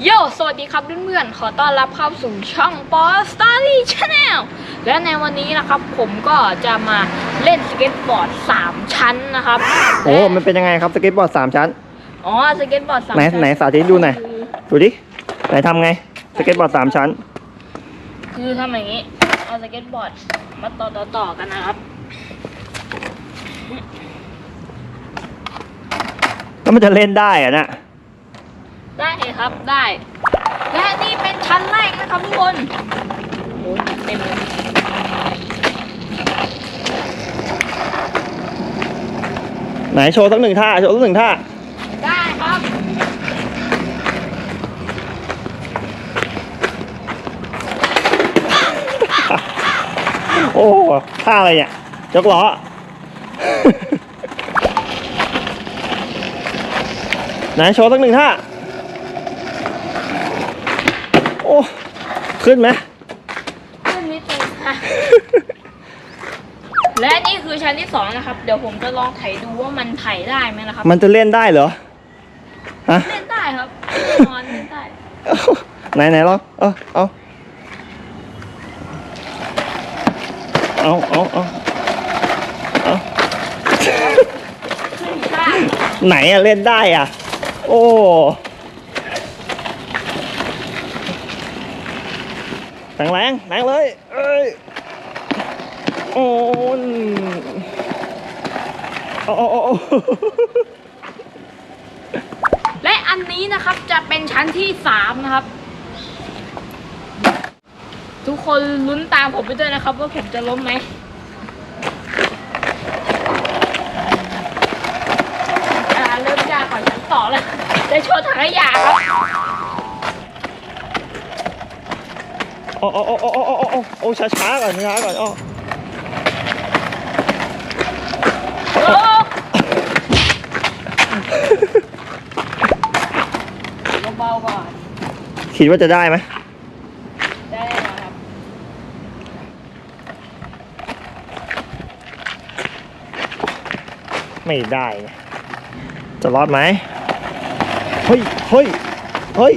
ดีครับเพื่อนๆ ขอต้อนรับเข้าสู่ช่อง p o s t o r y Channel และในวันนี้นะครับผมก็จะมาเล่นสเก็ตบอร์ด 3 ชั้นนะครับโอ้มันเป็นยังไงครับสเก็ตบอร์ดสามชั้น อ๋อ สเก็ตบอร์ดสามไหนชั้นไหนสาธิตดูหน่อย ดูดิ ไหนทำไง สเก็ตบอร์ดสามชั้น คือทำอย่างนี้ เอาสเก็ตบอร์ดมาต่อต่อต่อกันนะครับ แล้วมันจะเล่นได้อะนะได้ ครับได้ และนี่เป็นชั้นแรกนะครับทุกคนโอ้ยเต็มเลยไหนโชว์สักหนึ่งท่าโชว์สักหนึ่งท่า ได้ครับโอ้ท่าอะไรเนี่ยยกล้อ ไหนโชว์สักหนึ่งท่า โอ้ขึ้นไหมขึ้นนิดนึงค่ะ และนี่คือชั้นที่สองนะครับ เดี๋ยวผมจะลองไถดูว่ามันไถได้ไหมนะครับ มันจะเล่นได้เหรอฮะเล่นได้ครับแน่นอนเล่นได้ไหนไหนลองเอาเอาเอาเอาเอาเอาขึ้นได้ไหนอะเล่นได้อะ โอ้ แรงแรงแรงเลย เอ้ย โอ้ยโอ้โอ้และอันนี้นะครับจะเป็นชั้นที่สามนะครับ ทุกคนลุ้นตามผมไปด้วยนะครับ ว่าผมจะล้มไหมอ่าเริ่มยากกว่าชั้นต่อแล้วจะโชว์ถังขยะครับ โอ้โอ้โอ้โอ้โอ้โอ้โอ้ช้าช้าก่อนช้าก่อนโอ้อเบาก่อนคิดว่าจะได้ไหมได้ครับไม่ได้จะรอดไหมเฮ้ยเฮ้ยเฮ้ย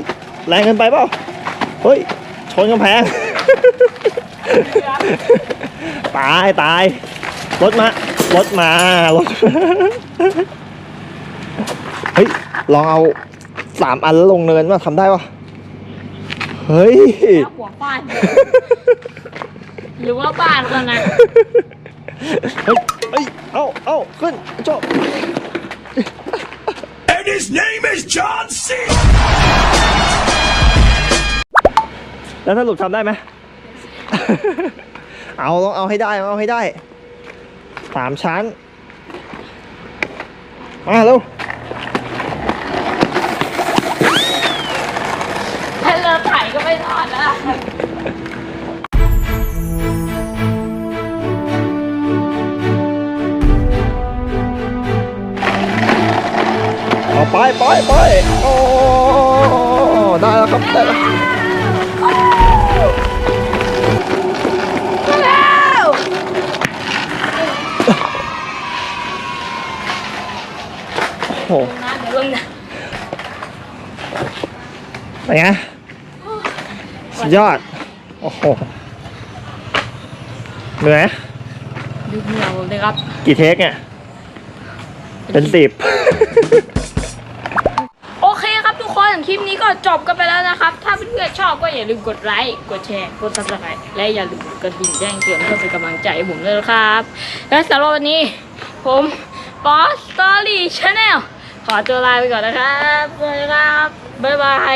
แรงเกินไปเปล่าเฮ้ย ชนกำแพง ตายตาย รถมา รถมารถมาเฮ้ย ลองเอาสามอันแล้วลงเนินว่าทำได้ปะเฮ้ยแล้วหัวฟาดหรือว่าบ้านเขานะเฮ้ยเฮ้ยเอาเอาขึ้นจบ And his name is John C. แล้วสรุปทำได้ไหม เอาต้องเอาให้ได้เอาให้ได้สามชั้น มาเร็ว ถ้าเลิกไถ่ก็ไม่รอดแล้ว เอาไปไปไปโอ้ ได้แล้วครับได้แล้วแล้ว โอ้โหนะเดี๋ยวลงนะเป็นไงสุดยอด โอ้โห เหนื่อยไหมดูเหนียวเลยครับ กี่เทคเนี่ย เป็นสิบ ครับทุกคนคลิปนี้ก็จบกันไปแล้วนะครับ ถ้าเพื่อนๆชอบก็อย่าลืมกดไลค์ กดแชร์ กดซับสไครต์และอย่าลืมกดดิ่งแจ้งเตือนเพื่อเป็นกำลังใจให้ผมด้วยนะครับ และสำหรับวันนี้ ผม Boss Story Channel ขอตัวลาไปก่อนนะครับสวัสดีครับบ๊ายบาย